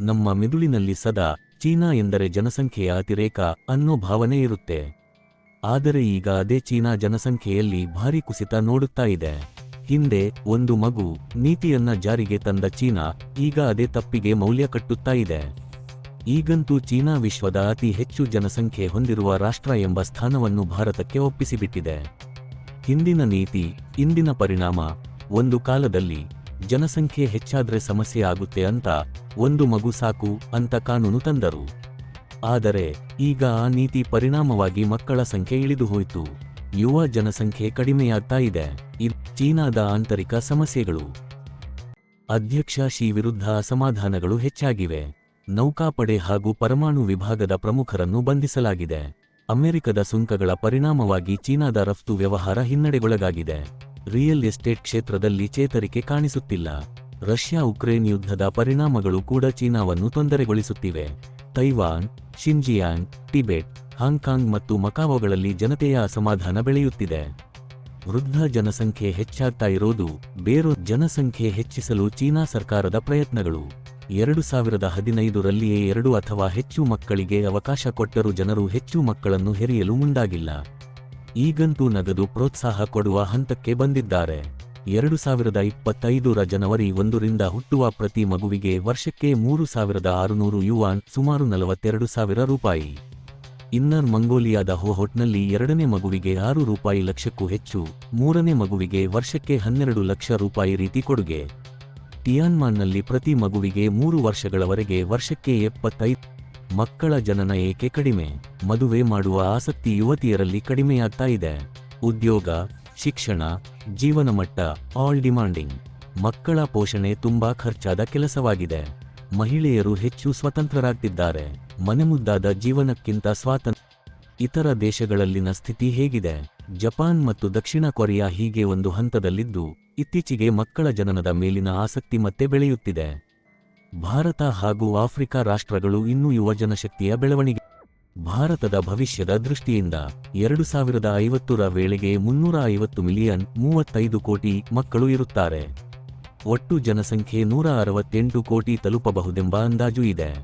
ನಮ್ಮ ಮಿದುಳಿನಲ್ಲಿ ಸದಾ ಚೀನಾ ಎಂದರೆ ಜನಸಂಖ್ಯೆಯ ಅತಿರೇಕ ಅನ್ನೋ ಭಾವನೆ ಇರುತ್ತೆ. ಆದರೆ ಈಗ ಅದೇ ಚೀನಾ ಜನಸಂಖ್ಯೆಯಲ್ಲಿ ಭಾರಿ ಕುಸಿತ ನೋಡುತ್ತಾ ಇದೆ. ಹಿಂದೆ ಒಂದು ಮಗು ನೀತಿಯನ್ನ ಜಾರಿಗೆ ತಂದ ಚೀನಾ ಈಗ ಅದೇ ತಪ್ಪಿಗೆ ಮೌಲ್ಯ ಕಟ್ಟುತ್ತಾ ಇದೆ. ಈಗಂತೂ ಚೀನಾ ವಿಶ್ವದ ಅತಿ ಹೆಚ್ಚು ಜನಸಂಖ್ಯೆ ಹೊಂದಿರುವ ರಾಷ್ಟ್ರ ಎಂಬ ಸ್ಥಾನವನ್ನು ಭಾರತಕ್ಕೆ ಒಪ್ಪಿಸಿಬಿಟ್ಟಿದೆ. ಹಿಂದಿನ ನೀತಿ, ಇಂದಿನ ಪರಿಣಾಮ, ಒಂದು ಕಾಲದಲ್ಲಿ ಜನಸಂಖ್ಯೆ ಹೆಚ್ಚಾದ್ರೆ ಸಮಸ್ಯೆ ಆಗುತ್ತೆ ಅಂತ ಒಂದು ಮಗು ಸಾಕು ಅಂತ ಕಾನೂನು ತಂದರು. ಆದರೆ ಈಗ ಆ ನೀತಿ ಪರಿಣಾಮವಾಗಿ ಮಕ್ಕಳ ಸಂಖ್ಯೆ ಇಳಿದು ಹೋಯಿತು. ಯುವ ಜನಸಂಖ್ಯೆ ಕಡಿಮೆಯಾಗ್ತಾ ಇದೆ. ಇದು ಚೀನಾದ ಆಂತರಿಕ ಸಮಸ್ಯೆಗಳು. ಅಧ್ಯಕ್ಷ ಶಿ ವಿರುದ್ಧ ಅಸಮಾಧಾನಗಳು ಹೆಚ್ಚಾಗಿವೆ. ನೌಕಾಪಡೆ ಹಾಗೂ ಪರಮಾಣು ವಿಭಾಗದ ಪ್ರಮುಖರನ್ನು ಬಂಧಿಸಲಾಗಿದೆ. ಅಮೆರಿಕದ ಸುಂಕಗಳ ಪರಿಣಾಮವಾಗಿ ಚೀನಾದ ರಫ್ತು ವ್ಯವಹಾರ ಹಿನ್ನಡೆಗೊಳಗಾಗಿದೆ. ರಿಯಲ್ ಎಸ್ಟೇಟ್ ಕ್ಷೇತ್ರದಲ್ಲಿ ಚೇತರಿಕೆ ಕಾಣಿಸುತ್ತಿಲ್ಲ. ರಷ್ಯಾ ಉಕ್ರೇನ್ ಯುದ್ಧದ ಪರಿಣಾಮಗಳು ಕೂಡ ಚೀನಾವನ್ನು ತೊಂದರೆಗೊಳಿಸುತ್ತಿವೆ. Taiwan, Xinjiang, Tibet, Hong Kong ಮತ್ತು ಮಕಾವೋಗಳಲ್ಲಿ ಜನತೆಯ ಅಸಮಾಧಾನ ಬೆಳೆಯುತ್ತಿದೆ. ವೃದ್ಧ ಜನಸಂಖ್ಯೆ ಹೆಚ್ಚಾಗ್ತಾ ಇರೋದು, ಬೇರೊ ಜನಸಂಖ್ಯೆ ಹೆಚ್ಚಿಸಲು ಚೀನಾ ಸರ್ಕಾರದ ಪ್ರಯತ್ನಗಳು. ಎರಡು ಸಾವಿರದ ಹದಿನೈದರಲ್ಲಿಯೇ ಎರಡು ಅಥವಾ ಹೆಚ್ಚು ಮಕ್ಕಳಿಗೆ ಅವಕಾಶ ಕೊಟ್ಟರೂ ಜನರು ಹೆಚ್ಚು ಮಕ್ಕಳನ್ನು ಹೆರೆಯಲು ಮುಂದಾಗಿಲ್ಲ. ಈಗಂತೂ ನಗದು ಪ್ರೋತ್ಸಾಹ ಕೊಡುವ ಹಂತಕ್ಕೆ ಬಂದಿದ್ದಾರೆ. ಎರಡು ಸಾವಿರದ ಇಪ್ಪತ್ತೈದರ ಜನವರಿ ಒಂದರಿಂದ ಹುಟ್ಟುವ ಪ್ರತಿ ಮಗುವಿಗೆ ವರ್ಷಕ್ಕೆ ಮೂರು ಸಾವಿರದ ಆರುನೂರು ಯುವಾನ್, ಸುಮಾರು ನಲವತ್ತೆರಡು ಸಾವಿರ ರೂಪಾಯಿ. ಇನ್ನರ್ ಮಂಗೋಲಿಯಾದ ಹೋಹೊಟ್ನಲ್ಲಿ ಎರಡನೇ ಮಗುವಿಗೆ ಆರು ರೂಪಾಯಿ ಲಕ್ಷಕ್ಕೂ ಹೆಚ್ಚು, ಮೂರನೇ ಮಗುವಿಗೆ ವರ್ಷಕ್ಕೆ ಹನ್ನೆರಡು ಲಕ್ಷ ರೂಪಾಯಿ ರೀತಿ ಕೊಡುಗೆ. ಟಿಯಾನ್ಮಾನ್ನಲ್ಲಿ ಪ್ರತಿ ಮಗುವಿಗೆ ಮೂರು ವರ್ಷಗಳವರೆಗೆ ವರ್ಷಕ್ಕೆ ಎಪ್ಪತ್ತೈದು ಮಕ್ಕಳ ಜನನ ಏಕೆ ಕಡಿಮೆ? ಮದುವೆ ಮಾಡುವ ಆಸಕ್ತಿ ಯುವತಿಯರಲ್ಲಿ ಕಡಿಮೆಯಾಗ್ತಾ ಇದೆ. ಉದ್ಯೋಗ, ಶಿಕ್ಷಣ, ಜೀವನ ಮಟ್ಟ ಆಲ್ ಡಿಮಾಂಡಿಂಗ್ ಮಕ್ಕಳ ಪೋಷಣೆ ತುಂಬಾ ಖರ್ಚಾದ ಕೆಲಸವಾಗಿದೆ. ಮಹಿಳೆಯರು ಹೆಚ್ಚು ಸ್ವತಂತ್ರರಾಗ್ತಿದ್ದಾರೆ. ಮನೆಮುದ್ದಾದ ಜೀವನಕ್ಕಿಂತ ಸ್ವಾತಂತ್ರ್ಯ ಇತರ ದೇಶಗಳಲ್ಲಿನ ಸ್ಥಿತಿ ಹೇಗಿದೆ. ಜಪಾನ್ ಮತ್ತು ದಕ್ಷಿಣ ಕೊರಿಯಾ ಹೀಗೆ ಒಂದು ಹಂತದಲ್ಲಿದ್ದು, ಇತ್ತೀಚೆಗೆ ಮಕ್ಕಳ ಜನನದ ಮೇಲಿನ ಆಸಕ್ತಿ ಮತ್ತೆ ಬೆಳೆಯುತ್ತಿದೆ. ಭಾರತ ಹಾಗೂ ಆಫ್ರಿಕಾ ರಾಷ್ಟ್ರಗಳು ಇನ್ನೂ ಯುವ ಜನಶಕ್ತಿಯ ಬೆಳವಣಿಗೆ. ಭಾರತದ ಭವಿಷ್ಯದ ದೃಷ್ಟಿಯಿಂದ ಎರಡು ಸಾವಿರದ ಐವತ್ತರ ವೇಳೆಗೆ ಮುನ್ನೂರ ಐವತ್ತು ಮಿಲಿಯನ್ ಮೂವತ್ತೈದು ಕೋಟಿ ಮಕ್ಕಳು ಇರುತ್ತಾರೆ. ಒಟ್ಟು ಜನಸಂಖ್ಯೆ ನೂರ ಅರವತ್ತೆಂಟು ಕೋಟಿ ತಲುಪಬಹುದೆಂಬ ಅಂದಾಜು ಇದೆ.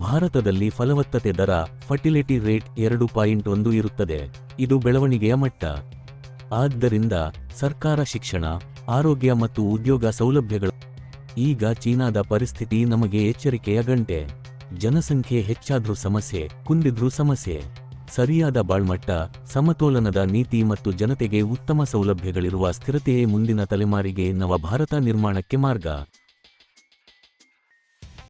ಭಾರತದಲ್ಲಿ ಫಲವತ್ತತೆ ದರ, ಫರ್ಟಿಲಿಟಿ ರೇಟ್ ಎರಡು ಪಾಯಿಂಟ್ ಒಂದು ಇರುತ್ತದೆ. ಇದು ಬೆಳವಣಿಗೆಯ ಮಟ್ಟ. ಆದ್ದರಿಂದ ಸರ್ಕಾರ ಶಿಕ್ಷಣ, ಆರೋಗ್ಯ ಮತ್ತು ಉದ್ಯೋಗ ಸೌಲಭ್ಯಗಳು ಈಗ ಚೀನಾದ ಪರಿಸ್ಥಿತಿ ನಮಗೆ ಎಚ್ಚರಿಕೆಯ ಗಂಟೆ. ಜನಸಂಖ್ಯೆ ಹೆಚ್ಚಾದ್ರೂ ಸಮಸ್ಯೆ, ಕುಂದಿದ್ರೂ ಸಮಸ್ಯೆ. ಸರಿಯಾದ ಬಾಳ್ಮಟ್ಟ, ಸಮತೋಲನದ ನೀತಿ ಮತ್ತು ಜನತೆಗೆ ಉತ್ತಮ ಸೌಲಭ್ಯಗಳಿರುವ ಸ್ಥಿರತೆಯೇ ಮುಂದಿನ ತಲೆಮಾರಿಗೆ ನವ ಭಾರತ ನಿರ್ಮಾಣಕ್ಕೆ ಮಾರ್ಗ.